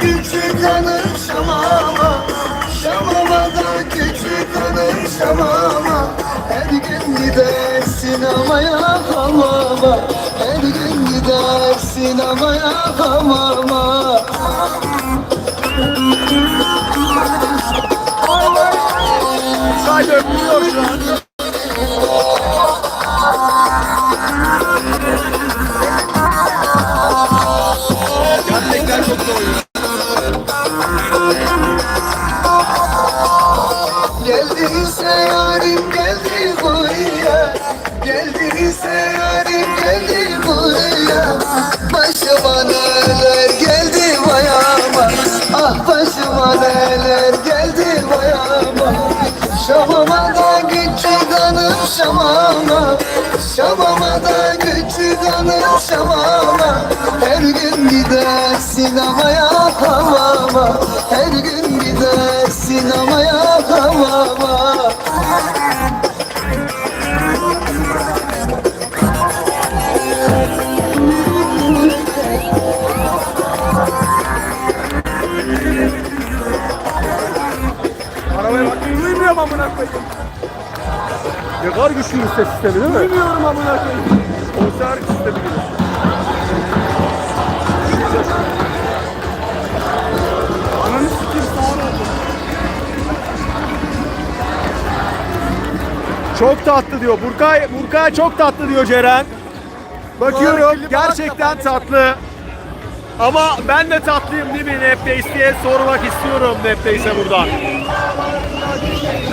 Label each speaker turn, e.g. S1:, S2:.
S1: küçük
S2: hanım şamama Şamamada küçük hanım şamama Her
S1: gün gidersin amaya hamama Her gün gidersin amaya hamama. Sadece öpüyor şu an. Yarim geldi buraya Başıma geldi bayama Ah başıma geldi bayama Şamama da güçlü şamama. Şamama da güçlü şamama. Her gün gider sinemaya hamama Her gün
S2: Ne kadar güçlü bir ses sistemi değil mi? Duymuyorum amına koyayım. Konser sistemi gibi. Ananı sikeyim sağır oldu. Çok tatlı diyor. Burkay, Burkay çok tatlı diyor Ceren. Bakıyorum gerçekten tatlı. Ama ben de tatlıyım değil mi Neptace diye sormak istiyorum Neptace'e buradan.